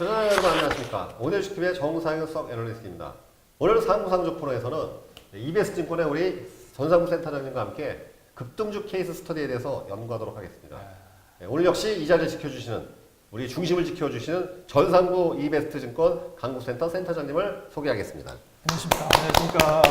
시청자 여러분 안녕하십니까. 오늘 주식TV의 정상현 석 애널리스트입니다. 오늘 상부상조 코너에서는 EBS 증권의 우리 전상무 센터장님과 함께 급등주 케이스 스터디에 대해서 연구하도록 하겠습니다. 네, 오늘 역시 이 자리를 지켜주시는 우리 중심을 지켜주시는 전상부 이베스트 증권 강구센터 센터장님을 소개하겠습니다. 안녕하십니까. 안녕하십니까.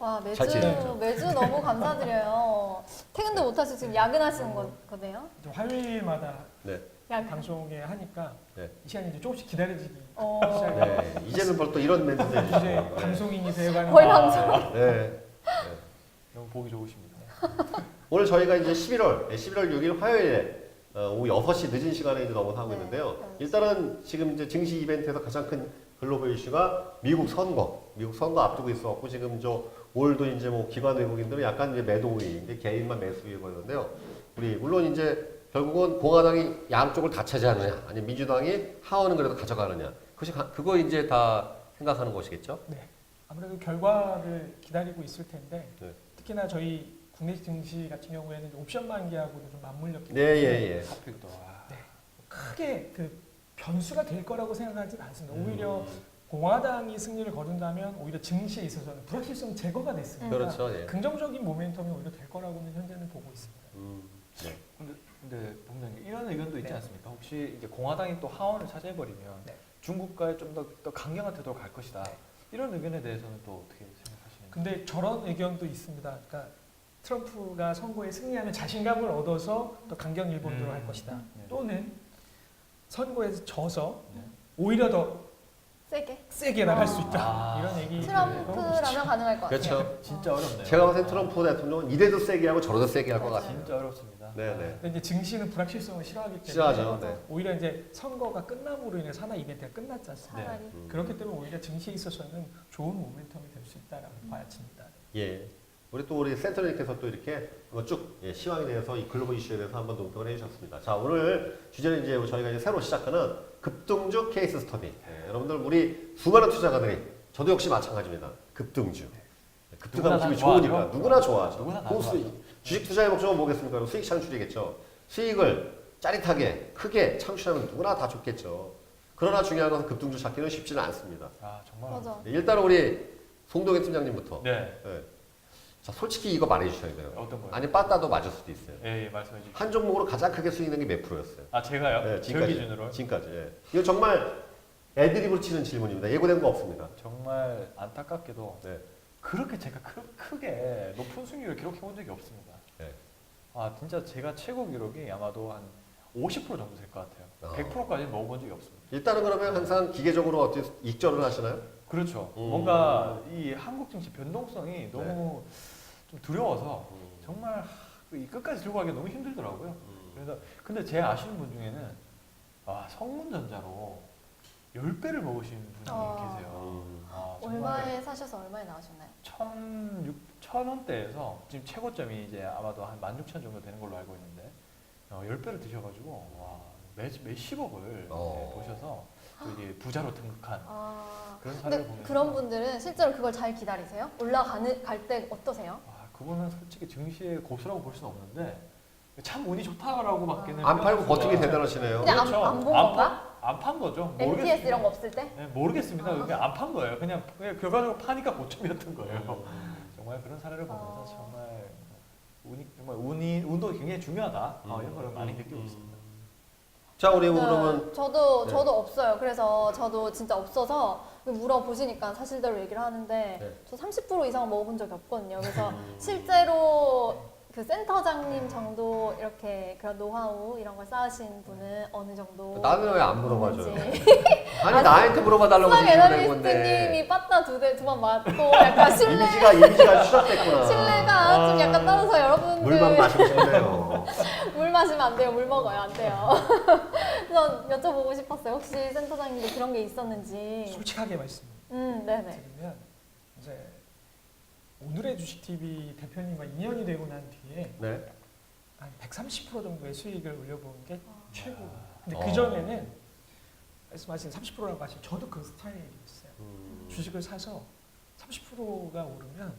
와잘 매주 지내셨죠? 매주 너무 감사드려요. 퇴근도 못 하시고 지금 야근하시는 거, 거네요? 좀 화요일마다 네. 야근. 방송에 하니까 네. 이 시간이 이제 조금씩 기다려지기 어. 시작해요. 네. 이제는 벌써 이런 멘트도 이제 해주시고. 방송인이 돼가는 거의 방송. 네. 너무 보기 좋으십니다. 오늘 저희가 이제 11월, 11월 6일 화요일에 어, 오후 6시 늦은 시간에 이제 넘어가고 네, 있는데요. 그렇죠. 일단은 지금 이제 증시 이벤트에서 가장 큰 글로벌 이슈가 미국 선거, 미국 선거 앞두고 있어갖고 지금 저 오늘도 이제 뭐 기관 외국인들은 약간 이제 매도 우위, 이제 개인만 매수 우위에 걸렸는데요. 우리 물론 이제 결국은 공화당이 양쪽을 다 차지하느냐, 아니면 민주당이 하원은 그래도 가져가느냐, 그것이 가- 그거 이제 다 생각하는 것이겠죠. 네. 아무래도 결과를 기다리고 있을 텐데 네. 특히나 저희 국내 증시 같은 경우에는 옵션 만기하고도 좀 맞물렸기 네, 때문에 예, 예. 하필 또. 아, 크게 그 변수가 될 거라고 생각하지는 않습니다. 오히려 음, 공화당이 승리를 거둔다면 오히려 증시에 있어서는 불확실성 제거가 됐으니까 그렇죠. 예. 긍정적인 모멘텀이 오히려 될 거라고는 현재는 보고 있습니다. 음, 네. 근데 근데 본장님 이런 의견도 있지 네. 않습니까? 혹시 이제 공화당이 또 하원을 차지해버리면 네. 중국과의 좀 더 더 강경한 태도로 갈 것이다. 네. 이런 의견에 대해서는 또 어떻게 생각하시는지. 근데 저런 의견도 있습니다. 그러니까 트럼프가 선거에 승리하면 자신감을 얻어서 더 강경 일본으로 음. 할 것이다. 네. 또는 선거에서 져서 네. 오히려 더 세게. 세게 나갈 수 있다. 아. 이런 얘기. 트럼프라면 가능할 것 같아요. 그렇죠. 진짜 어렵네요. 제가 봤을 때 트럼프 대통령은 이래도 세게 하고 저래도 세게 할 것. 같아요. 진짜 어렵습니다. 네, 네. 근데 이제 증시는 불확실성을 싫어하기 때문에 싫어하죠. 네. 오히려 이제 선거가 끝남으로 인해 산하 이벤트가 끝났지 않습니까? 차라리. 음. 그렇기 때문에 오히려 증시에 있어서는 좋은 모멘텀이 될 수 있다라고 봐집니다. 예. 우리 또 우리 센터님께서 또 이렇게 쭉 예, 시황에 대해서 이 글로벌 이슈에 대해서 한번 논평을 해주셨습니다. 자 오늘 주제는 이제 저희가 이제 새로 시작하는 급등주 케이스 스터디. 예, 여러분들 우리 수많은 투자가들이 저도 역시 마찬가지입니다. 급등주. 예, 급등하면 기분이 다 좋으니까 좋아하죠. 누구나 좋아하죠. 누구나 수익, 좋아하죠. 주식 투자의 목적은 뭐겠습니까? 수익 창출이겠죠. 수익을 짜릿하게 크게 창출하면 누구나 다 좋겠죠. 그러나 중요한 것은 급등주 찾기는 쉽지는 않습니다. 아 정말. 맞아. 예, 일단 우리 송동현 팀장님부터. 네. 예. 자 솔직히 이거 말해 주셔야 돼요. 어떤 거요? 아니 빠따도 맞을 수도 있어요. 예, 예 말씀해 주시죠. 한 종목으로 가장 크게 수익 낸게몇 프로였어요? 아 제가요? 네, 저 지금까지. 기준으로 지금까지. 예. 이거 정말 애드립으로 치는 질문입니다. 예고된 거 없습니다. 정말 안타깝게도 네. 그렇게 제가 크, 크게 높은 수익률을 기록해 본 적이 없습니다. 네. 아 진짜 제가 최고 기록이 아마도 한 50% 정도 될 것 같아요. 아. 100%까지는 먹어본 적이 없습니다. 일단은 그러면 항상 기계적으로 어떻게 익절을 하시나요? 그렇죠. 음. 뭔가 이 한국 증시 변동성이 너무 좀 두려워서 정말 하, 이 끝까지 들고 가기 너무 힘들더라고요. 음. 그래서 근데 제 아시는 분 중에는 아 성문전자로 10배를 먹으신 분이 아. 계세요. 음. 아, 정말 얼마에 사셔서 얼마에 나오셨나요? 천, 육, 천 원대에서 지금 최고점이 이제 아마도 한 16,000 정도 되는 걸로 알고 있는데 어, 10배를 드셔가지고 와, 몇, 몇십억을 어. 네, 보셔서 또 이게 부자로 등극한 아. 그런 사례를 근데 보면서 그런 분들은 실제로 그걸 잘 기다리세요? 올라가는 갈 때 어떠세요? 아, 그분은 솔직히 증시의 고수라고 볼 수는 없는데 참 운이 좋다라고 밖에는 안 팔고 버티기 수가- 대단하시네요. 그렇죠. 안- 안본 안 건가? 안판 거죠. MTS 이런 거 없을 때? 네, 모르겠습니다. 아. 그냥 안판 거예요. 그냥, 그냥 결과적으로 파니까 고점이었던 거예요. 음. 정말 그런 사례를 보면서 아. 정말 운이 정말 운이 운도 굉장히 중요하다. 어, 이런 거를 많이 음. 느끼고 있습니다. 자 우리 네, 그러면 저도 네. 저도 없어요. 그래서 저도 진짜 없어서 물어보시니까 사실대로 얘기를 하는데 네. 저 30% 이상 먹어본 적이 없거든요. 그래서 음. 실제로 그 센터장님 정도 이렇게 그런 노하우 이런 걸 쌓으신 분은 어느 정도 나는 왜 안 물어봐줘요? 아니 아, 나한테 물어봐달라고 수학 낸 건데 애널리스트님이 빠따 두 대 두 번 맞고 약간 신뢰 이미지가 이미지가 추락됐구나. 신뢰가 좀 약간 떨어서 여러분들 물만 마시면 좋네요. 물 마시면 안 돼요. 물 먹어요. 안 돼요. 그래서 여쭤보고 싶었어요. 혹시 센터장님도 그런 게 있었는지. 솔직하게 말씀. 음, 네네. 이제 오늘의 주식 TV 대표님과 인연이 되고 난 뒤에 네. 한 130% 정도의 수익을 올려본 게 최고. 근데 어. 그 전에는 말씀하신 30%라고 하신 저도 그 스타일이었어요. 음. 주식을 사서 30%가 오르면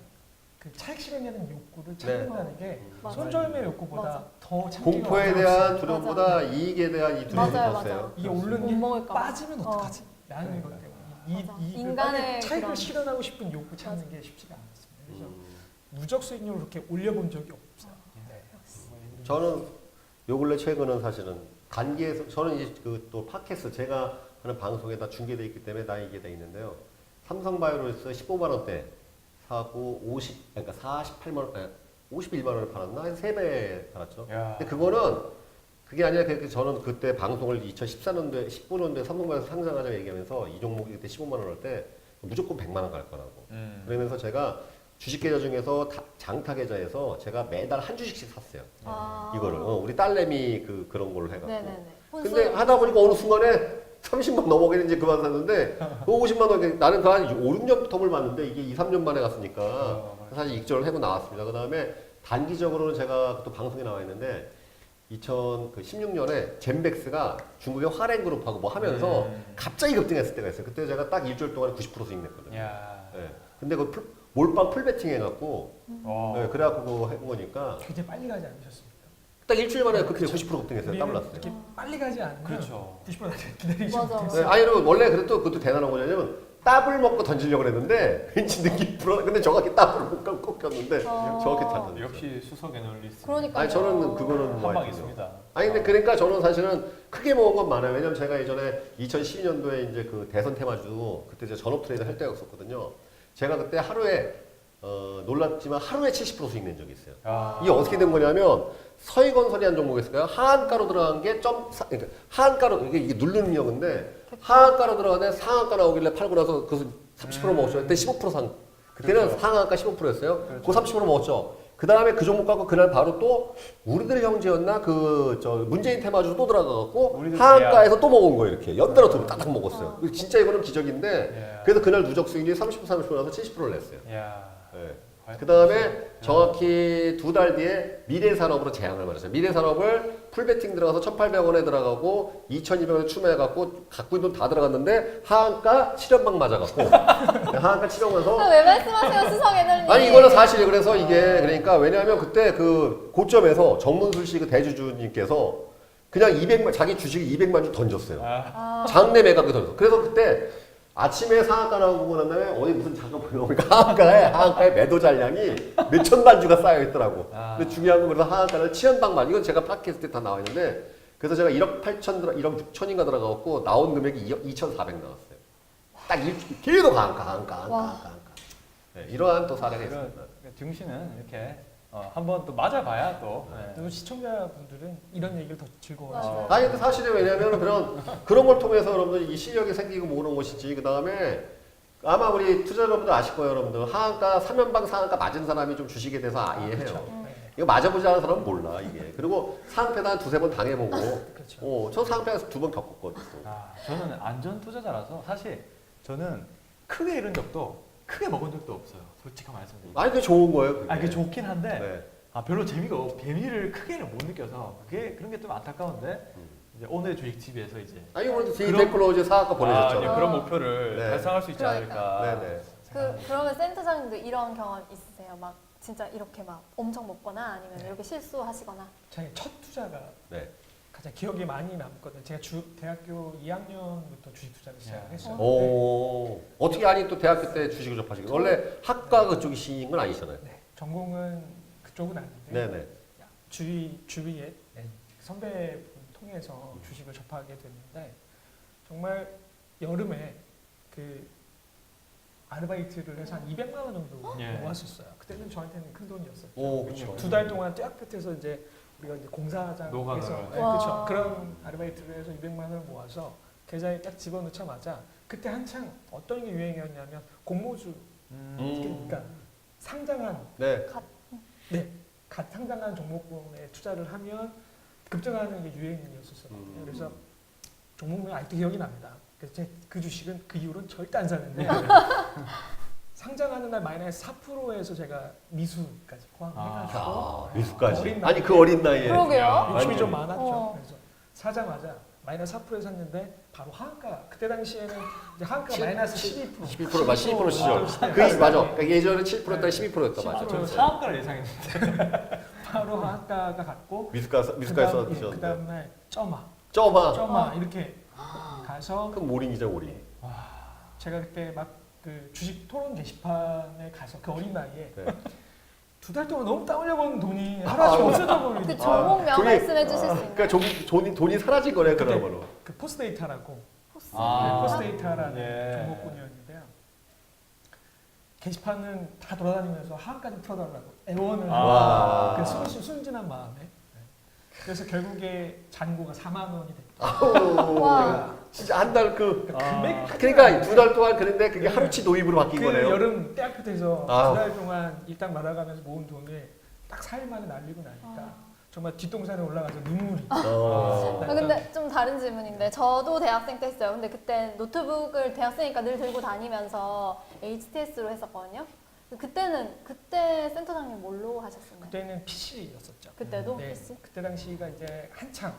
그그 차익 실현이라는 욕구를 찾는다는 게 맞아요. 손절매 욕구보다 맞아. 더 참기가 공포에 어려웠어요. 대한 두려움보다 이익에 대한 이 두려움이 맞아요. 이게 못 오르는 게 먹을까 봐. 빠지면 어. 어떡하지? 라는 것 때문에 이, 맞아. 이 인간의 차익을 그런- 실현하고 싶은 욕구 찾는 게 쉽지가 않습니다. 그래서 음. 누적 수익률을 그렇게 올려본 적이 없어요. 네. 저는 요 근래 최근은 사실은 단기에서 저는 이그또 팟캐스트 제가 하는 방송에 다 중계돼 있기 때문에 다 이게 돼 있는데요. 삼성바이오로스 15만 원대 사고 50 그러니까 48만 원 아니, 51만 원을 팔았나 한 3배 팔았죠. 야. 근데 그거는 그게 아니라 그 저는 그때 방송을 2014년도에 19년도에 삼성바이오로스 상장하자고 얘기하면서 이 종목이 그때 15만 원할때 무조건 100만 원 갈 거라고. 음. 그러면서 제가 주식 계좌 중에서 다- 장타 계좌에서 제가 매달 한 주식씩 샀어요. 아. 이거를 어, 우리 딸내미 그 그런 걸로 해갖고. 네네네. 근데 하다 보니까 어느 순간에 30만 넘어가는 이제 그만 샀는데 그 50만 원 나는 그한 5, 6년 텀을 봤는데 이게 2, 3년 만에 갔으니까 어, 사실 익절을 하고 나왔습니다. 그 다음에 단기적으로는 제가 또 방송에 나와 있는데 2016년에 젠백스가 중국의 화랭그룹하고 뭐 하면서 음. 갑자기 급등했을 때가 있어요. 그때 제가 딱 일주일 동안 90% 수익 냈거든요. 야. 네. 근데 그 풀- 몰빵 풀베팅 해갖고 어. 네, 그래갖고 그거 해본 거니까 굉장히 빨리 가지 않으셨습니까? 딱 일주일 만에 그때 90% 급등했어요. 우리는 땀 났어요. 이렇게 빨리 가지 않으면 그렇죠. 90% 기다리지 맞아, 못했어요. 네, 아니, 그리고 원래 그래도 그것도 대단한 거냐면 따블 먹고 던지려고 그랬는데 왠지 느낌 불어. 근데 정확히 따블 못 꺾- 꺾였는데 어. 정확히 잘 던졌어요. 역시 수석 애널리스트. 그러니까요. 아니 저는 그거는 뭐 한방. 있습니다. 아니 근데 그러니까 저는 사실은 크게 먹은 건 많아요. 왜냐면 제가 예전에 2012년도에 이제 그 대선 테마주 그때 제가 전업 트레이더 할 때였었거든요. 제가 그때 하루에 어, 놀랐지만 하루에 70% 수익 낸 적이 있어요. 야. 이게 어떻게 된 거냐면 서희건설이 한 종목이었을까요? 하한가로 들어간 게 점, 사- 그러니까 하한가로 이게, 이게 누르는 역인데 하한가로 들어가는데 상한가 나오길래 팔고 나서 그것을 30% 먹었죠. 그때 15% 산. 그때는 그렇죠. 상한가 15%였어요. 그렇죠. 그30% 먹었죠. 그 다음에 그 종목 갖고 그날 바로 또 우리들 형제였나 그 저 문재인 테마주 또 들어가갖고 우리들 하한가에서 또 먹은 거예요 이렇게 연달아 두 번 딱딱 먹었어요. 진짜 이거는 기적인데 야. 그래서 그날 누적 수익률이 30% 30% 나서 70%를 냈어요. 야. 네. 그 다음에 정확히 두 달 뒤에 미래산업으로 제안을 받았어요. 미래산업을 풀베팅 들어가서 1,800원에 들어가고 2,200원에 추매해갖고 갖고 있는 돈 다 들어갔는데 하한가 7연방 맞아갖고 하한가 7연 가서 아, 왜 말씀하세요, 수성 애널님? 아니 이거는 사실이 그래서 이게 그러니까 왜냐하면 그때 그 고점에서 정문술 씨 그 대주주님께서 그냥 200만 자기 주식 200만 주 던졌어요. 아. 아, 장내 매각을 던졌어. 그래서 그때 아침에 상한가 나오고 난 다음에 어디 무슨 잠깐 보니까 하한가에 하한가에 매도 잔량이 몇 천만 주가 쌓여 있더라고. 아. 근데 중요한 건 그래서 하한가를 7연방만 이건 제가 팟캐스트에 다 나와 있는데 그래서 제가 1억 8천 들어 1억 6천인가 들어가고 나온 금액이 2억 2,400 나왔어요. 딱 일, 계속 하한가 하한가 하한가 와. 하한가. 네, 이러한 또 사례가 있습니다. 등신은 이렇게 어, 한번 또 맞아봐야 또. 네. 또 시청자분들은 이런 얘기를 더 즐거워하시고 맞아요. 아니 근데 사실은 왜냐면 그런 그런 걸 통해서 여러분들 이 실력이 생기고 모으는 것이지 그 다음에 아마 우리 투자 여러분들 아실 거예요 여러분들 하한가 3연방 상한가 맞은 사람이 좀 주식에 대해서 아, 이해해요 그렇죠. 네. 이거 맞아보지 않은 사람은 몰라 이게 그리고 상패도 한 두세 번 당해보고 그렇죠. 어, 저 상패에서 두 번 겪었거든요 아, 저는 안전 투자자라서 사실 저는 크게 잃은 적도 크게 먹은 적도 없어요. 솔직한 말씀드리면. 아니 그게 좋은 거예요 그게. 아, 그게 좋긴 한데 네. 아, 별로 재미가 없. 재미를 크게는 못 느껴서 그게 그런 게 좀 안타까운데 음. 이제 오늘 주식 TV에서 이제 아니 오늘도 뒤 그럼- 댓글로 이제 사학과 아, 이제 보내셨잖아요 그런 목표를 네. 달성할 수 있지 그러니까. 않을까. 네네 그, 그러면 센터장님도 이런 경험 있으세요? 막 진짜 이렇게 막 엄청 먹거나 아니면 네. 이렇게 실수하시거나. 자기 첫 투자가 네. 가장 기억에 많이 남거든요. 제가 주, 대학교 2학년부터 주식 투자를 시작을 야. 했어요. 오 어떻게 아니 또 대학교 때 주식을 접하시게 원래 학과 그쪽이신 건 아니잖아요 네, 전공은 그쪽은 아닌데 네네 주위 주위에 네, 선배분 통해서 주식을 접하게 됐는데 정말 여름에 그 아르바이트를 해서 한 200만 원 정도 예. 모았었어요. 그때는 저한테는 큰 돈이었어요. 오 그렇죠 두 달 동안 떼학 끝에서 이제 우리가 이제 공사장에서. 네, 와. 그렇죠. 그런 아르바이트를 해서 200만 원을 모아서 계좌에 딱 집어넣자마자 그때 한창 어떤 게 유행이었냐면 공모주 음. 그러니까 상장한 네 네, 갓 상장한 종목군에 투자를 하면 급등하는 게 유행이었었어요. 음. 그래서 종목명이 아직도 기억이 납니다. 그래서 제 그 주식은 그 이후로는 절대 안 사는데 상장하는 날 마이너스 4%에서 제가 미수까지 포함해가지고 아, 네, 미수까지 어린 아니 나이에 그 어린 나이에 그러게요. 욕심이 완전히. 좀 많았죠. 어. 그래서 사자마자 마이너스 4%에 샀는데 바로 하한가 그때 당시에는 이제 하한가 칠- 마이너스 칠- 12% 12%가 12% 시절. 그 맞아. 그러니까 예전에 7%였다가 12%였다 맞아. 아, 저는 상한가를 예상했는데. 바로 하한가가 갔고 미숫가 미숫가에서 그 드셨는데. 다음 날 점화 점아. 점화 이렇게 가서 그 몰인이죠 몰인. 제가 그때 막 그 주식 토론 게시판에 가서 그 어린 나이에 네. 두 달 동안 너무 땀 흘려본 돈이 하나씩 없어져 버리는 그 거예요. 종목명 종이- 말씀해 주실 수 있나요? 그러니까 돈이, 돈이 돈이 사라진 거네 그러므로. 그 포스데이터라고 포스. 아. 포스데이터라는 예. 종목군이었는데요. 게시판은 다 돌아다니면서 하한까지 풀어달라고 애원을 아. 그 순수 순진한 마음에 네. 그래서 결국에 잔고가 4만 원이 됐다. 아우. 와. 진짜 한 달 그. 그 아. 금액 그러니까 두 달 동안 그런데 그게 하루치 노입으로 바뀐 그 거네요. 여름 대학교 때에서 아우. 두달 동안 일당 받아가면서 모은 돈을 딱 4일 만에 날리고 나니까 아. 정말 뒷동산에 올라가서 눈물이 어. 아, 근데 좀 다른 질문인데 저도 대학생 때 했어요. 근데 그때 노트북을 대학생이니까 늘 들고 다니면서 HTS로 했었거든요. 그때는 그때 센터장님 뭘로 하셨었나요? 그때는 PC였었죠. 그때도 네, PC? 그때 당시가 이제 한창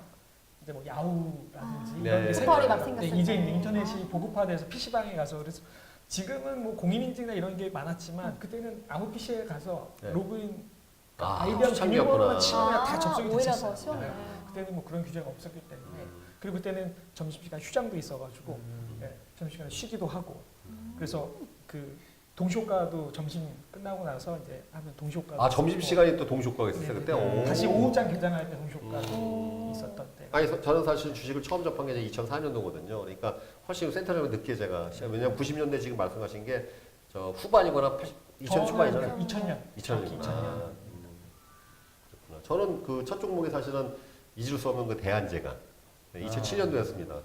이제 뭐 야후라든지 아. 이런 네. 게 포털이 막 생겼을 네, 이제 때. 이제 인터넷이 보급화돼서 PC방에 가서 그래서 지금은 뭐 공인인증이나 이런 게 많았지만 그때는 아무 PC에 가서 네. 로그인 아, 초창기였구나. 비밀번호만 치면 그냥 다 아, 접속이 오히려 됐었어요. 시원해. 네. 그때는 뭐 그런 규제가 없었기 때문에 그리고 그때는 점심시간 휴장도 있어가지고 음. 네, 점심시간에 쉬기도 하고 그래서 그 동시효과도 점심 끝나고 나서 이제 하면 동시효과 아 점심 시간이 또 동시효과가 있었어요 그때. 오. 다시 오후장 개장할 때 동시효과도 음. 있었던 때 아니 서- 저는 사실 주식을 처음 접한 게 이제 2004년도거든요. 그러니까 훨씬 센터장을 늦게 제가 시작- 왜냐면 90년대 지금 말씀하신 게 저 후반이거나 80, 2000 초반이잖아요. 2000년 2000년이구나. 2000년 음, 그렇구나. 저는 그 첫 종목이 사실은 잊을 수 없는 그 대한제가 네, 2007년도였습니다.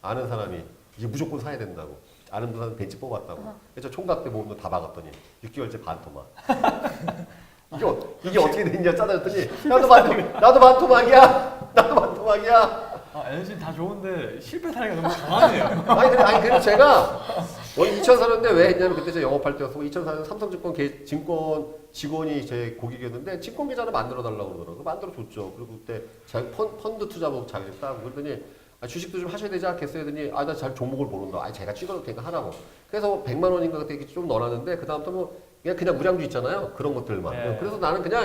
아는 사람이 이제 무조건 사야 된다고. 아는 사람 벤치 뽑았다고. 그래서 총각 때 모음도 다 박았더니 6개월째 반토막. 이게, 어- 이게 어떻게 됐냐 짜증냈더니 나도 반토막, 나도 반토막이야. 나도 반토막이야. 아, 에너지는 다 좋은데 실패 사례가 너무 강하네요. 아니 근데 아니 그래도 제가 원래 2004년대 왜 했냐면 그때 제가 영업할 때였고 2004년 삼성증권 개, 증권 직원이 제 고객이었는데 증권 계좌를 만들어 달라고 그러더라고요. 만들어 줬죠. 그리고 그때 자, 펀, 펀드 투자복 자격증 따고 그러더니 아, 주식도 좀 하셔야 되지 않겠어요? 했더니 아 나 잘 종목을 모른다. 아 제가 찍어도 되니까 하라고. 그래서 100만 원인가 그때 이렇게 좀 넣어놨는데 그 다음부터 뭐 그냥 그냥 무량주 있잖아요. 그런 것들만. 네. 그래서 나는 그냥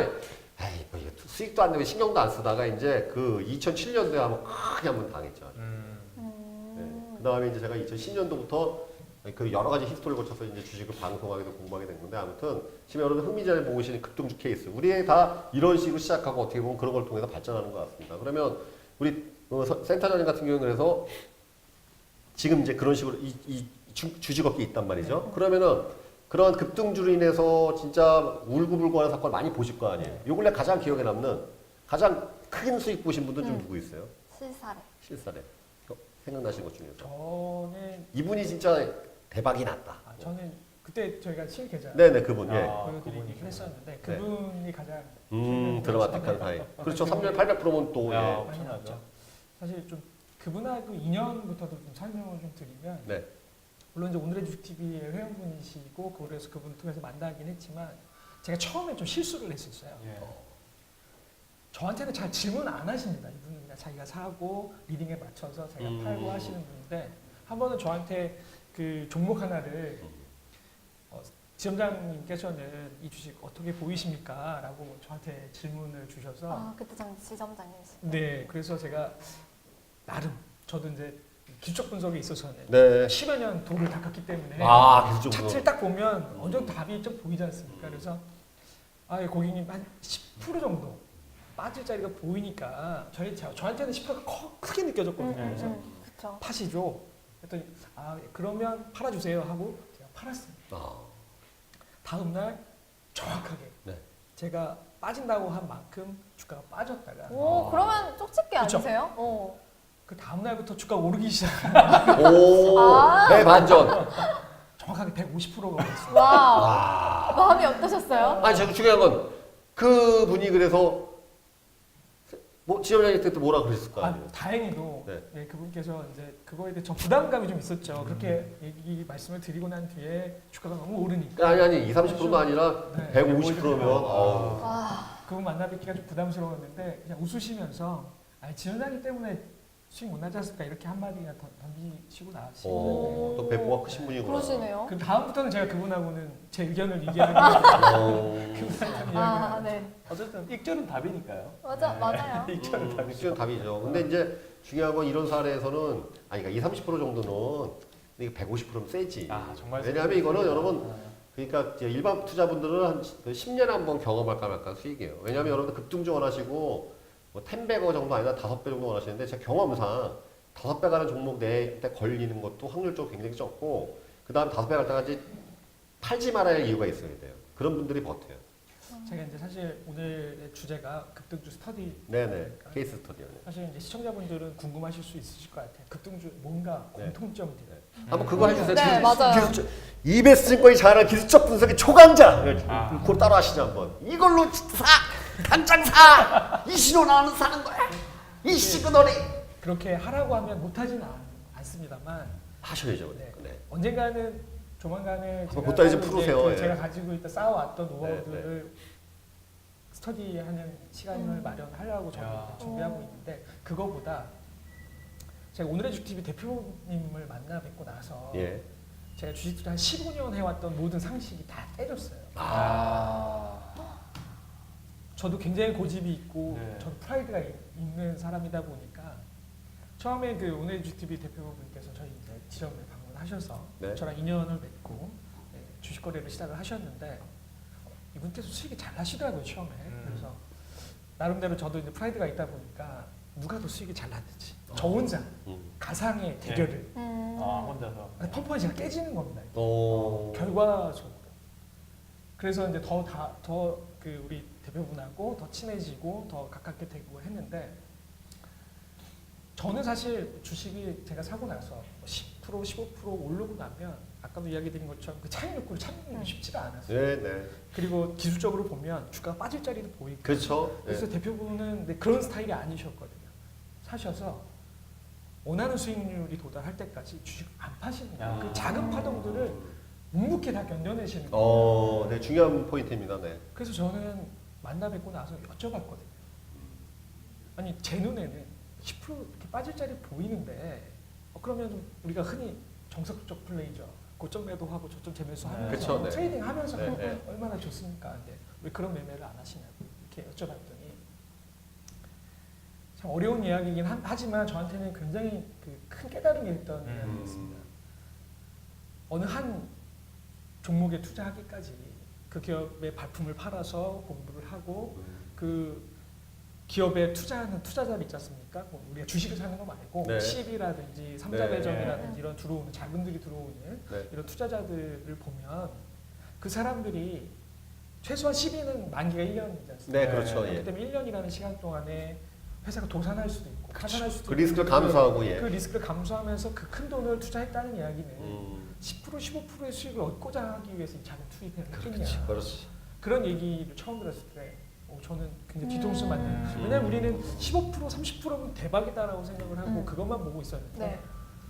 에이 뭐 수익도 안 내고 신경도 안 쓰다가 이제 그 2007년도에 한번 크게 한번 당했죠. 음. 네. 음. 그 다음에 이제 제가 2010년도부터 그 여러 가지 히스토리를 거쳐서 이제 주식을 방송하게 되고 공부하게 된 건데 아무튼 지금 여러분 흥미자를 보고 계시는 급등주 케이스 우리 다 이런 식으로 시작하고 어떻게 보면 그런 걸 통해서 발전하는 것 같습니다. 그러면 우리 어, 서- 센터장님 같은 경우는 그래서 지금 이제 그런 식으로 이, 이 주, 주식업계 있단 말이죠. 그러면은 그런 급등주로 인해서 진짜 울고불고하는 사건 많이 보실 거 아니에요. 요 근래 가장 기억에 남는 가장 큰 수익 보신 분들 좀 음. 누구 있어요? 실사래. 실사례 어, 생각나시는 것 중에서. 저는 이분이 진짜 대박이 났다. 아, 저는 그때 저희가 실계좌 네네 그분 예. 아, 보여드리긴 그분이시구나. 했었는데 그분이 가장 음 드라마틱한 들어서 사이. 아, 그렇죠. 그분이 3년 800%면 또 야, 예. 많이 엄청나죠. 사실 좀 그분하고 인연부터도 좀 설명을 좀 드리면 네. 물론 이제 오늘의 주식 TV의 회원분이시고 그래서 그분 통해서 만나긴 했지만 제가 처음에 좀 실수를 했었어요. 예. 저한테는 잘 질문 안 하십니다. 이분은 그냥 자기가 사고 리딩에 맞춰서 자기가 음. 팔고 하시는 분인데 한 번은 저한테 그 종목 하나를 어, 지점장님께서는 이 주식 어떻게 보이십니까? 라고 저한테 질문을 주셔서 아 그때 장 지점장님이시. 네 그래서 제가 나름 저도 이제 기초 분석에 있어서는 네. 10여 년 도를 닦았기 때문에 아좀 차트를 딱 보면 어느 정도 답이 좀 보이지 않습니까? 그래서 아 고객님 한 10% 정도 빠질 자리가 보이니까 저희 저- 저한테는 10%가 커, 크게 느껴졌거든요. 음, 그래서 음, 그쵸. 파시죠. 그랬더니 아 그러면 팔아주세요 하고 제가 팔았습니다. 아, 다음 날 정확하게 네. 제가 빠진다고 한 만큼 주가가 빠졌다가 오 그러면 쪽집게 그쵸? 아니세요? 어. 그 다음 날부터 주가가 오르기 시작. 오 아. 대반전. 정확하게 150%가 올랐어요. 와 와. 마음이 어떠셨어요? 아니 제가 중요한 건 그 분이 그래서 뭐 지점장한테 또 뭐라 그랬을 거 아, 아니에요. 다행히도 네. 네, 그분께서 이제 그거에 대해 좀 부담감이 좀 있었죠. 그렇게 얘기 말씀을 드리고 난 뒤에 주가가 너무 오르니까 아니 아니 2, 30%가 아니라 네. 150%면 어. 와 그분 만나 뵙기가 좀 부담스러웠는데 그냥 웃으시면서 아니 지원장님 때문에 수익 못 나지 않습니까? 이렇게 한마디가 던- 던지시고 나시는데 어, 또 배포가 크신 분이구나. 그러시네요. 그 다음부터는 제가 그분하고는 제 의견을 얘기하는 게 어, 그분한테 아, 이야기를 네. 어쨌든 익절은 답이니까요. 맞아, 맞아요. 익절은 음, 답이죠. 수준 답이죠. 근데 이제 중요한 건 이런 사례에서는 아니 그러니까 2, 30% 정도는 이게 150%면 세지. 아 정말. 왜냐하면 이거는 여러분 아, 그러니까 이제 일반 투자분들은 한 10년에 한 번 경험할까 말까 수익이에요. 왜냐하면 여러분들 급등주 원하시고 뭐 10배거 정도 아니라 5배 정도 원하시는데 제 경험상 5배 가는 종목 내에 걸리는 것도 확률적으로 굉장히 적고 그 다음 5배 갈 때까지 팔지 말아야 할 이유가 있어야 돼요. 그런 분들이 버텨요. 제가 이제 사실 오늘의 주제가 급등주 스터디 네네. 케이스 스터디요. 사실 이제 시청자분들은 궁금하실 수 있으실 것 같아요. 급등주 뭔가 네. 공통점들이 한번 그거 해주세요. 네, 기술- 맞아요. 기술적- 이베스 증권이 잘하는 기술적 분석의 초강자. 아. 그걸 따라 하시죠 한번. 이걸로 사! 당장 사! 이 신호 나오는 사는 거야. 이 시그널이. 그렇게 하라고 하면 못하지는 않, 않습니다만 하셔야죠. 네. 네. 언젠가는 조만간에 한번 좀 따로 풀으세요. 이제 그 예. 제가 가지고 있다 쌓아왔던 네, 노하우들을 스터디하는 시간을 음. 마련하려고 저는 야. 이제 준비하고 오. 있는데 그거보다 제가 오늘의 주TV 대표님을 만나 뵙고 나서 예. 제가 주식 투자 한 15년 해왔던 모든 상식이 다 깨졌어요. 아. 저도 굉장히 고집이 있고 네. 저도 프라이드가 이- 있는 사람이다 보니까 처음에 그 오늘 GTV 대표분께서 저희 이제 지점을 방문하셔서 네. 저랑 인연을 맺고 네, 주식 거래를 시작을 하셨는데 이분께서 수익이 잘 나시더라고요 처음에 음. 그래서 나름대로 저도 이제 프라이드가 있다 보니까 누가 더 수익이 잘 났는지 저 혼자 음. 가상의 대결을 음. 아 혼자서. 펌펀이 제가 깨지는 겁니다. 어. 결과적으로. 그래서 이제 더 다 더 그 우리 대표분하고 더 친해지고 더 가깝게 되고 했는데 저는 사실 주식이 제가 사고 나서 10% 15% 오르고 나면 아까도 이야기 드린 것처럼 그 차익 욕구를 참는 게 음. 쉽지가 않았어요. 네, 네. 그리고 기술적으로 보면 주가가 빠질 자리도 보이고 그렇죠. 네. 그래서 대표분은 근데 그런 스타일이 아니셨거든요. 사셔서 원하는 수익률이 도달할 때까지 주식 안 파시는 거예요. 야. 그 작은 파동들을 묵묵히 다 견뎌내시는 거예요. 어, 네, 중요한 포인트입니다. 네. 그래서 저는 만나 뵙고 나서 여쭤봤거든요. 아니 제 눈에는 10% 이렇게 빠질 자리 보이는데 어, 그러면 좀 우리가 흔히 정석적 플레이죠. 고점 매도하고 저점 재매수 하면서 그쵸, 네. 트레이딩 하면서 네, 그럼 네. 얼마나 좋습니까? 근데 왜 그런 매매를 안 하시냐고 이렇게 여쭤봤더니 참 어려운 이야기이긴 하- 하지만 저한테는 굉장히 그 큰 깨달음이 있던 음. 이야기였습니다. 어느 한 종목에 투자하기까지 그 기업의 발품을 팔아서 공부를 하고 그 기업에 투자하는 투자자들 있지 않습니까? 뭐 우리가 주식을 사는 거 말고 네. CB라든지 삼자 네. 배정이라든지 이런 들어오는 자금들이 들어오는 네. 이런 투자자들을 보면 그 사람들이 최소한 10위는 만기가 1년이지 않습니까? 네, 그렇죠. 그렇기 예. 때문에 1년이라는 시간 동안에 회사가 도산할 수도 있고 파산할 수도 그 있고 리스크를 감수하고 예. 그 리스크를 감수하면서 그 큰 돈을 투자했다는 이야기는 음. 10% 15%의 수익을 얻고자 하기 위해서 이 자금 투입을 그렇지. 했겠냐 그렇지. 그런 얘기를 처음 들었을 때 어, 저는 굉장히 뒤통수 맞는 음. 왜냐면 우리는 15% 30%면 대박이다라고 생각을 하고 음. 그것만 보고 있었는데 네.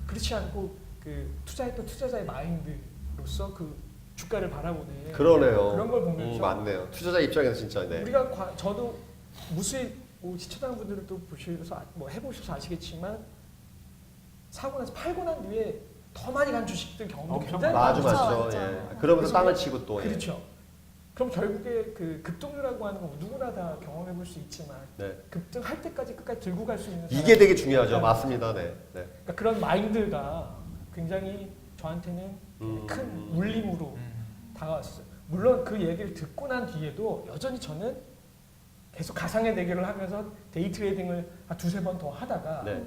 그렇지 않고 그 투자했던 투자자의 마인드로서 그 주가를 바라보는 그러네요. 그런 걸 음, 보면서 맞네요. 투자자 입장에서 진짜 네. 우리가 과- 저도 무수히 뭐 시청자 분들도 보셔서 아- 뭐 해보셔서 아시겠지만 사고 나서 팔고 난 뒤에 더 많이 간 주식들 경험도 엄청 굉장히 맞아 맞죠, 맞죠. 맞죠. 예. 그러면서 그래서 땅을 치고 또 예. 그렇죠. 그럼 결국에 그 급등이라고 하는 건 누구나 다 경험해 볼 수 있지만 네. 급등할 때까지 끝까지 들고 갈 수 있는 이게 사람, 되게 중요하죠. 맞습니다. 네. 네. 그러니까 그런 마인드가 굉장히 저한테는 음. 큰 울림으로 다가왔어요. 물론 그 얘기를 듣고 난 뒤에도 여전히 저는 계속 가상의 대결을 하면서 데이 트레이딩을 한 두세 번 더 하다가 네.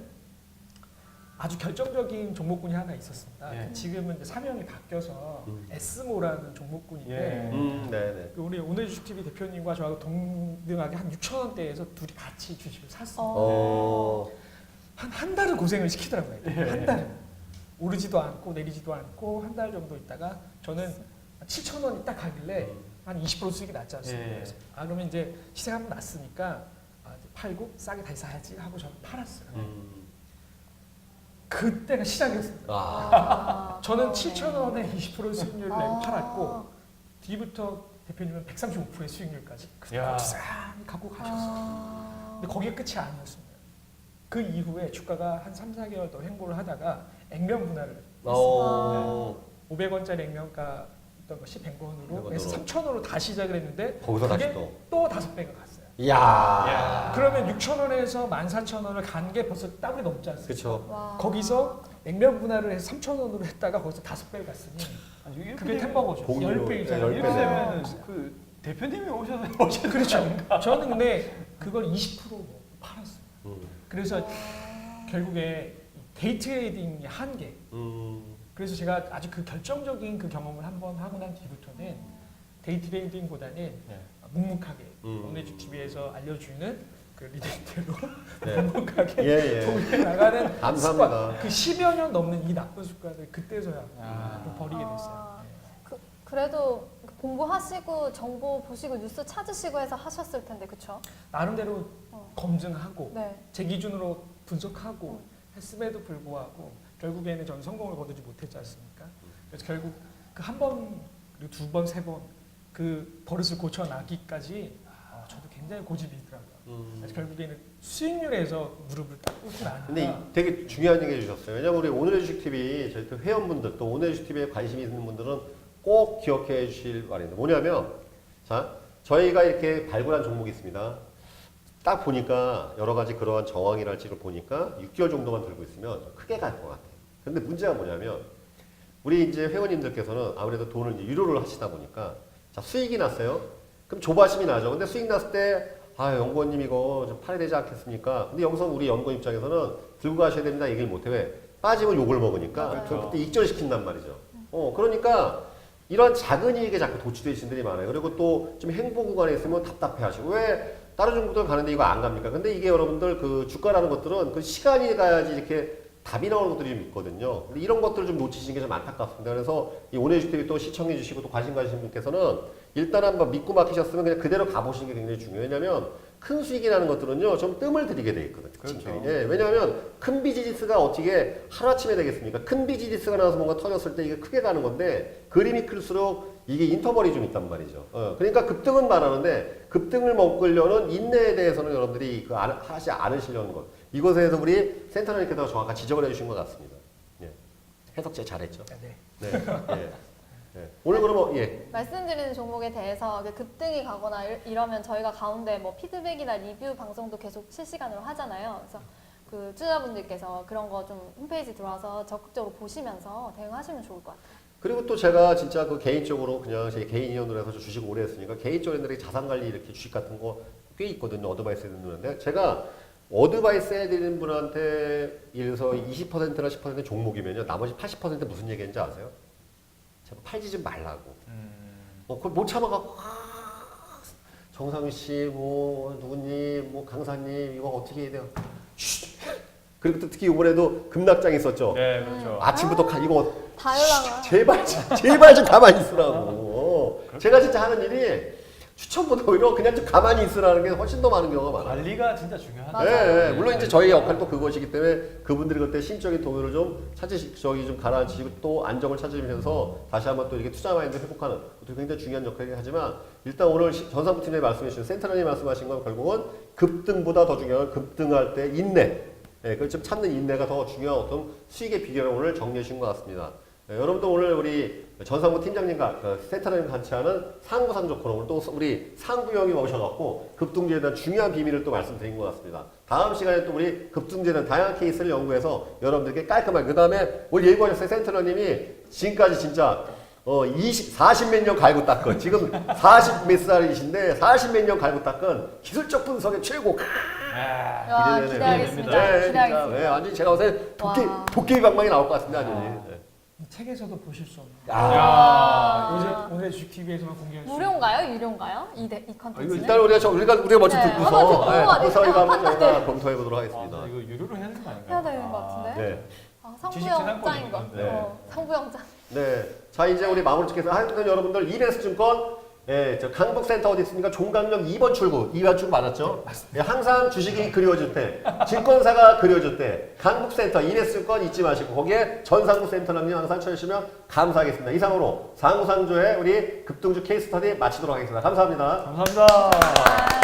아주 결정적인 종목군이 하나 있었습니다. 예. 지금은 이제 사명이 바뀌어서 음. 에스모라는 종목군인데 예. 음, 네, 네. 그 우리 오늘 주식 TV 대표님과 저하고 동등하게 한 6천 원대에서 둘이 같이 주식을 샀어요. 어. 한 한 달은 고생을 시키더라고요. 예. 한 달은 오르지도 않고 내리지도 않고 한 달 정도 있다가 저는 7천 원이 딱 가길래 한 20% 수익이 났지 않습니까? 예. 그래서 아 그러면 이제 시세가 한번 났으니까 아, 이제 팔고 싸게 다시 사야지 하고 저는 팔았어요. 음. 그때가 시작이었습니다. 아. 아, 저는 어. 7천 원에 20% 수익률을 내고 아. 팔았고 뒤부터 대표님은 135%의 수익률까지 야. 싹 갖고 가셨어요. 아. 근데 거기에 끝이 아니었습니다. 그 이후에 주가가 한 3, 4개월 더 횡보를 하다가 액면 분할을 어. 500원짜리 액면가 있던 것이 100원으로 100원으로. 해서 3,000원으로 다시 시작을 했는데 거기서 다시 그게 또. 또 다섯 배가 갔어요. 이야. 그러면 6,000원에서 14,000원을 간 게 벌써 더블이 넘지 않습니까? 와. 거기서 액면 분할을 해서 3,000원으로 했다가 거기서 다섯 배를 갔으니 아니, 이렇게 그게 템버거죠. 공유로, 10배이잖아요. 네, 이렇게 열 배. 되면 그 대표님이 오셔서 오셔서 그렇죠. 저는 근데 그걸 20%뭐 팔았어요. 음. 그래서 결국에 데이 트레이딩의 한계. 음. 그래서 제가 아주 그 결정적인 그 경험을 한번 하고 난 뒤부터는 데이 트레이딩보다는 네. 묵묵하게 음. 오늘주 TV에서 알려주는 그 리듬대로 네. 묵묵하게 예, 예. 도에 나가는 감사합니다. 습관, 그 10여 년 넘는 이 나쁜 습관을 그때서야 아. 좀 버리게 됐어요. 아. 네. 그, 그래도 공부하시고 정보 보시고 뉴스 찾으시고 해서 하셨을 텐데 그쵸? 나름대로 어. 검증하고 네. 제 기준으로 분석하고 했음에도 불구하고 결국에는 저는 성공을 거두지 못했지 않습니까? 그래서 결국 그 한 번, 그리고 두 번, 세 번 그 버릇을 고쳐나기까지 아, 저도 굉장히 고집이 있더라고요. 음. 그래서 결국에는 수익률에서 무릎을 딱 꿇고 나니까 근데 이- 되게 중요한 얘기 해주셨어요. 왜냐면 우리 오늘의 주식 TV 저희 또 회원분들 또 오늘의 주식 TV에 관심이 있는 분들은 꼭 기억해 주실 말인데 뭐냐면 자 저희가 이렇게 발굴한 종목이 있습니다. 딱 보니까 여러 가지 그러한 정황이랄지를 보니까 6개월 정도만 들고 있으면 크게 갈 것 같아요. 근데 문제가 뭐냐면 우리 이제 회원님들께서는 아무래도 돈을 이제 유료를 하시다 보니까 자 수익이 났어요. 그럼 조바심이 나죠. 근데 수익 났을 때 아, 연구원님 이거 좀 팔아야 되지 않겠습니까? 근데 여기서 우리 연구원 입장에서는 들고 가셔야 됩니다. 얘기를 못 해. 왜? 빠지면 욕을 먹으니까. 그럼 그때 익절시킨단 말이죠. 어, 그러니까 이런 작은 이익에 자꾸 도취되신 분들이 많아요. 그리고 또 좀 행보 구간에 있으면 답답해 하시고 왜 다른 종목들 가는데 이거 안 갑니까? 근데 이게 여러분들 그 주가라는 것들은 그 시간이 가야지 이렇게 답이 나오는 것들이 좀 있거든요. 근데 이런 것들을 좀 놓치시는 게 좀 안타깝습니다. 그래서 이 오늘 주택이 또 시청해 주시고 또 관심 가지신 분께서는 일단 한번 믿고 맡기셨으면 그냥 그대로 가보시는 게 굉장히 중요해요. 왜냐면 큰 수익이 나는 것들은요, 좀 뜸을 들이게 돼 있거든요. 그렇죠. 예, 왜냐하면 큰 비즈니스가 어떻게 하루아침에 되겠습니까? 큰 비즈니스가 나와서 뭔가 터졌을 때 이게 크게 가는 건데 그림이 클수록 이게 인터벌이 좀 있단 말이죠. 어, 그러니까 급등은 말하는데 급등을 먹으려는 인내에 대해서는 여러분들이 그 안- 하지 않으시려는 것. 이것에 대해서 우리 센터장님께서 정확한 지적을 해주신 것 같습니다. 예. 해석 제 잘했죠. 네. 네. 예. 예. 오늘 그러면 예. 말씀드리는 종목에 대해서 그 급등이 가거나 이- 이러면 저희가 가운데 뭐 피드백이나 리뷰 방송도 계속 실시간으로 하잖아요. 그래서 그 투자분들께서 그런 거 좀 홈페이지 들어와서 적극적으로 보시면서 대응하시면 좋을 것 같아요. 그리고 또 제가 진짜 그 개인적으로 그냥 제 개인 인연으로 해서 주식 오래 했으니까 개인적으로 애들이 자산 관리 이렇게 주식 같은 거 꽤 있거든요. 어드바이스 해드리는데 제가 어드바이스 해드리는 분한테 예를 들어서 20%나 10% 종목이면요. 나머지 80% 무슨 얘기인지 아세요? 제가 팔지 좀 말라고. 음. 어, 그걸 못 참아갖고 아, 정상윤 씨, 뭐 누구님, 뭐 강사님 이거 어떻게 해야 돼요? 쉿. 그리고 또 특히 이번에도 급락장이 있었죠. 네, 그렇죠. 아침부터 가, 이거 다 연락을. 제발 좀- 제발 좀 가만히 있으라고. 제가 진짜 하는 일이 추천보다 오히려 그냥 좀 가만히 있으라는 게 훨씬 더 많은 경우가 많아요. 관리가 진짜 중요하다. 네, 네. 물론 이제 저희 역할도 그것이기 때문에 그분들이 그때 심적인 동요를 좀 찾으시, 저기 좀 가라앉히시고 또 안정을 찾으면서 다시 한번 또 이렇게 투자 마인드 회복하는 것도 굉장히 중요한 역할이긴 하지만 일단 오늘 시- 전상부 팀장이 말씀해 주신 센터장님 말씀하신 건 결국은 급등보다 더 중요한 급등할 때 인내. 예, 그걸 좀 참는 인내가 더 중요한 어떤 수익의 비결을 오늘 정리해 주신 것 같습니다. 예, 여러분도 오늘 우리 전상부 팀장님과 그 센터장님 같이 하는 상부상조 코너 또 우리 상부형이 오셔갖고 급등주에 대한 중요한 비밀을 또 말씀드린 것 같습니다. 다음 시간에 또 우리 급등주에 대한 다양한 케이스를 연구해서 여러분들께 깔끔하게 그 다음에 오늘 예고하셨어요 센터장님이 지금까지 진짜 어 20, 40몇 년 갈고 닦은 지금 40 몇 살이신데 40 몇 년 갈고 닦은 기술적 분석의 최고 아, 와, 기대되네요. 기대하겠습니다. 네, 진짜 기대하겠습니다. 네, 완전히 제가 봤을 때 도깨, 와. 도깨비 방망이 나올 것 같습니다 완전히 아. 네. 이 책에서도 보실 수 없는 야. 요새 오늘 주식 TV에서만 공개할 수 무료인가요? 유료인가요? 이, 대- 이 아, 이거 컨텐츠는? 일단 우리가 저 우리가 우리가 먼저 네, 듣고서 한번 듣고 네, 한번. 저희가 검토해 보도록 하겠습니다. 아, 이거 유료로 해야 되는 거 아닌가요? 해야 되는 것 같은데? 네. 아, 상부영장인 거. 재산권이니까. 네. 어, 상부영장. 네. 자, 이제 우리 마무리 짓겠습니다. 하여튼 여러분들 이베스 증권 예, 저 강북센터 어디 있습니까? 종강역 2번 출구. 2번 출구 맞았죠? 예, 항상 주식이 그리워질 때, 증권사가 그리워질 때, 강북센터 증권 잊지 마시고 거기에 전상구 센터남님 항상 찾으시면 감사하겠습니다. 이상으로 상구상조의 우리 급등주 케이스 스터디 마치도록 하겠습니다. 감사합니다. 감사합니다. 아.